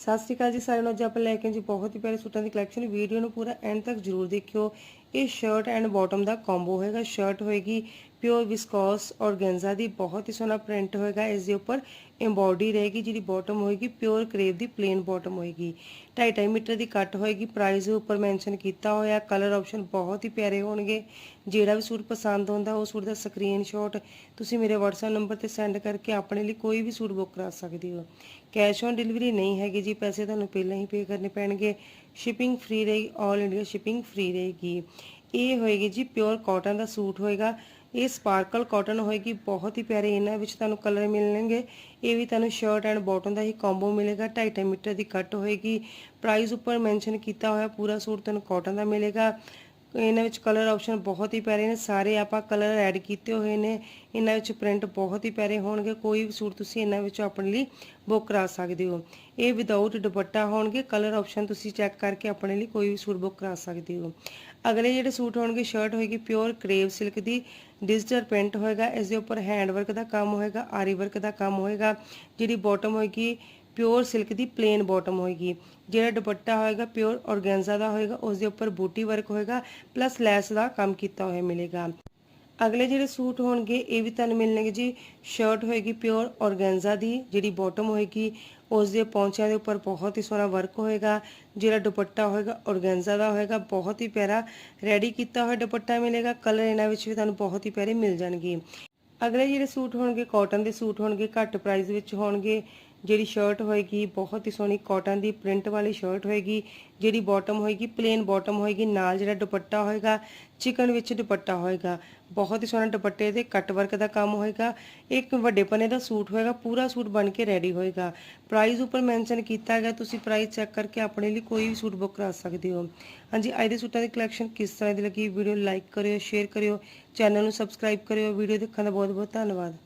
ਸਤਿ ਸ਼੍ਰੀ ਅਕਾਲ ਜੀ ਸਾਰਿਆਂ ਨੂੰ। ਅੱਜ ਆਪਾਂ ਲੈ ਕੇ ਜੀ ਬਹੁਤ ਹੀ ਪਿਆਰੇ ਸੂਟਾਂ ਦੀ ਕਲੈਕਸ਼ਨ ਵੀਡੀਓ ਨੂੰ ਪੂਰਾ ਐਂਡ ਤੱਕ ਜਰੂਰ ਦੇਖਿਓ। ਇਹ ਸ਼ਰਟ ਐਂਡ ਬਾਟਮ ਦਾ ਕੰਬੋ ਹੋਏਗਾ। ਸ਼ਰਟ ਹੋਏਗੀ ਪਿਓਰ ਵਿਸਕੋਸ ਔਰਗੈਂਜ਼ਾ ਦੀ, ਬਹੁਤ ਹੀ ਸੋਹਣਾ ਪ੍ਰਿੰਟ ਹੋਏਗਾ। ਇਸ ਦੇ ਉੱਪਰ ਐਮਬੋਡੀ ਰਹੇਗੀ ਜਿਹੜੀ ਬਾਟਮ ਹੋਏਗੀ ਪਿਓਰ ਕਰੇਪ ਦੀ ਪਲੇਨ ਬਾਟਮ ਹੋਏਗੀ। 2.5 ਮੀਟਰ ਦੀ ਕੱਟ ਹੋਏਗੀ। ਪ੍ਰਾਈਸ ਉੱਪਰ ਮੈਂਸ਼ਨ ਕੀਤਾ ਹੋਇਆ। ਕਲਰ ਆਪਸ਼ਨ ਬਹੁਤ ਹੀ ਪਿਆਰੇ ਹੋਣਗੇ। ਜਿਹੜਾ ਵੀ ਸੂਟ ਪਸੰਦ ਹੁੰਦਾ ਉਹ ਸੂਟ ਦਾ ਸਕਰੀਨਸ਼ਾਟ ਤੁਸੀਂ ਮੇਰੇ WhatsApp ਨੰਬਰ ਤੇ ਸੈਂਡ ਕਰਕੇ ਆਪਣੇ ਲਈ ਕੋਈ ਵੀ ਸੂਟ ਬੁੱਕ ਕਰਾ ਸਕਦੇ ਹੋ। ਕੈਸ਼ ਔਨ ਡਿਲੀਵਰੀ ਨਹੀਂ ਹੈਗੀ ਜੀ। ਪੈਸੇ ਤੁਹਾਨੂੰ ਪਹਿਲਾਂ ਹੀ ਪੇ ਕਰਨੇ ਪੈਣਗੇ। ਸ਼ਿਪਿੰਗ ਫ੍ਰੀ ਰਹੇਗੀ 올 ਇੰਡੀਆ ਸ਼ਿਪਿੰਗ ਫ੍ਰੀ ਰਹੇਗੀ। ਇਹ ਹੋਏਗੀ ਜੀ ਪਿਓਰ ਕਾਟਨ ਦਾ ਸੂਟ ਹੋਏਗਾ। ਇਹ ਸਪਾਰਕਲ ਕਾਟਨ ਹੋਏਗੀ, ਬਹੁਤ ਹੀ ਪਿਆਰੇ ਇਹਨਾਂ ਵਿੱਚ ਤੁਹਾਨੂੰ ਕਲਰ ਮਿਲਣਗੇ। ਇਹ ਵੀ ਤੁਹਾਨੂੰ ਸ਼ਰਟ ਐਂਡ ਬਾਟਮ ਦਾ ਹੀ ਕੰਬੋ ਮਿਲੇਗਾ 2.5 ਮੀਟਰ ਦੀ ਕੱਟ ਹੋਏਗੀ। ਪ੍ਰਾਈਸ ਉੱਪਰ ਮੈਂਸ਼ਨ ਕੀਤਾ ਹੋਇਆ ਪੂਰਾ ਸੂਟ ਤੁਹਾਨੂੰ ਕਾਟਨ ਦਾ ਮਿਲੇਗਾ। ਇਹਨਾਂ ਵਿੱਚ ਕਲਰ ਆਪਸ਼ਨ ਬਹੁਤ ਹੀ ਪਿਆਰੇ ਨੇ, ਸਾਰੇ ਆਪਾਂ ਕਲਰ ਐਡ ਕੀਤੇ ਹੋਏ ਨੇ, ਇਹਨਾਂ ਵਿੱਚ ਪ੍ਰਿੰਟ ਬਹੁਤ ਹੀ ਪਿਆਰੇ ਹੋਣਗੇ, ਕੋਈ ਵੀ ਸੂਟ ਤੁਸੀਂ ਇਹਨਾਂ ਵਿੱਚੋਂ ਆਪਣੇ ਲਈ ਬੁੱਕ ਕਰਾ ਸਕਦੇ ਹੋ। ਇਹ ਵਿਦਆਊਟ ਦੁਪੱਟਾ ਹੋਣਗੇ ਕਲਰ ਆਪਸ਼ਨ ਤੁਸੀਂ ਚੈੱਕ ਕਰਕੇ ਆਪਣੇ ਲਈ ਕੋਈ ਵੀ ਸੂਟ ਬੁੱਕ ਕਰਾ ਸਕਦੇ ਹੋ। ਅਗਲੇ ਜਿਹੜੇ ਸੂਟ ਹੋਣਗੇ ਸ਼ਰਟ ਹੋਏਗੀ ਪਿਓਰ ਕਰੇਵ ਸਿਲਕ ਦੀ ਡਿਜੀਟਲ ਪ੍ਰਿੰਟ ਹੋਏਗਾ, ਇਸ ਦੇ ਉੱਪਰ ਹੈਂਡ ਵਰਕ ਦਾ ਕੰਮ ਹੋਏਗਾ, ਆਰੀ ਵਰਕ ਦਾ ਕੰਮ ਹੋਏਗਾ, ਜਿਹੜੀ ਬਾਟਮ ਹੋਏਗੀ ਪਿਓਰ ਸਿਲਕ ਦੀ ਪਲੇਨ ਬਾਟਮ ਹੋਏਗੀ। ਜਿਹੜਾ ਦੁਪੱਟਾ ਹੋਏਗਾ ਪਿਓਰ ਔਰਗੈਂਜ਼ਾ ਦਾ ਹੋਏਗਾ ਉਸ ਦੇ ਉੱਪਰ ਬੂਟੀ ਵਰਕ ਹੋਏਗਾ ਪਲੱਸ ਲੈਸ ਦਾ ਕੰਮ ਕੀਤਾ ਹੋਇਆ ਮਿਲੇਗਾ। ਅਗਲੇ ਜਿਹੜੇ ਸੂਟ ਹੋਣਗੇ, ਇਹ ਵੀ ਤੁਹਾਨੂੰ ਮਿਲਣਗੇ ਜੀ। ਸ਼ਰਟ ਹੋਏਗੀ ਪਿਓਰ ਔਰਗੈਂਜ਼ਾ ਦੀ, ਜਿਹੜੀ ਬਾਟਮ ਹੋਏਗੀ ਉਸ ਦੇ ਪੌਂਚਿਆਂ ਦੇ ਉੱਪਰ ਬਹੁਤ ਹੀ ਸੋਹਣਾ ਵਰਕ ਹੋਏਗਾ। ਜਿਹੜਾ ਦੁਪੱਟਾ ਹੋਏਗਾ ਔਰਗੈਂਜ਼ਾ ਦਾ ਹੋਏਗਾ, ਬਹੁਤ ਹੀ ਪਿਆਰਾ ਰੈਡੀ ਕੀਤਾ ਹੋਇਆ ਦੁਪੱਟਾ ਮਿਲੇਗਾ। ਕਲਰ ਇਹਨਾਂ ਵਿੱਚ ਵੀ ਤੁਹਾਨੂੰ ਬਹੁਤ ਹੀ ਪਿਆਰੇ ਮਿਲ ਜਾਣਗੇ। ਅਗਲੇ ਜਿਹੜੇ ਸੂਟ ਹੋਣਗੇ ਕਾਟਨ ਦੇ ਸੂਟ ਹੋਣਗੇ, ਘੱਟ ਪ੍ਰਾਈਸ ਵਿੱਚ ਹੋਣਗੇ। ਜਿਹੜੀ ਸ਼ਰਟ ਹੋਏਗੀ, ਬਹੁਤ ਹੀ ਸੋਹਣੀ ਕਾਟਨ ਦੀ ਪ੍ਰਿੰਟ ਵਾਲੀ ਸ਼ਰਟ ਹੋਏਗੀ, ਜਿਹੜੀ ਬਾਟਮ ਹੋਏਗੀ ਪਲੇਨ ਬਾਟਮ ਹੋਏਗੀ, ਨਾਲ ਜਿਹੜਾ ਦੁਪੱਟਾ ਹੋਏਗਾ ਚਿਕਨ ਵਿੱਚ ਦੁਪੱਟਾ ਹੋਏਗਾ। ਬਹੁਤ ਹੀ ਸੋਹਣਾ ਦੁਪੱਟੇ ਤੇ ਕੱਟ ਵਰਕ ਦਾ ਕੰਮ ਹੋਏਗਾ। ਇੱਕ ਵੱਡੇ ਪਨੇ ਦਾ ਸੂਟ ਹੋਏਗਾ, ਪੂਰਾ ਸੂਟ ਬਣ ਕੇ ਰੈਡੀ ਹੋਏਗਾ। ਪ੍ਰਾਈਸ ਉੱਪਰ ਮੈਂਸ਼ਨ ਕੀਤਾ ਗਿਆ, ਤੁਸੀਂ ਪ੍ਰਾਈਸ ਚੈੱਕ ਕਰਕੇ ਆਪਣੇ ਲਈ ਕੋਈ ਵੀ ਸੂਟ ਬੁੱਕ ਕਰਾ ਸਕਦੇ ਹੋ। ਹਾਂਜੀ, ਅੱਜ ਦੇ ਸੂਟਾਂ ਦੀ ਕਲੈਕਸ਼ਨ ਕਿਸ ਤਰ੍ਹਾਂ ਦੀ ਲੱਗੀ? ਵੀਡੀਓ ਲਾਈਕ ਕਰਿਓ ਸ਼ੇਅਰ ਕਰਿਓ ਚੈਨਲ ਨੂੰ ਸਬਸਕ੍ਰਾਈਬ ਕਰਿਓ। ਵੀਡੀਓ ਦੇਖਣ ਦਾ ਬਹੁਤ ਬਹੁਤ ਧੰਨਵਾਦ।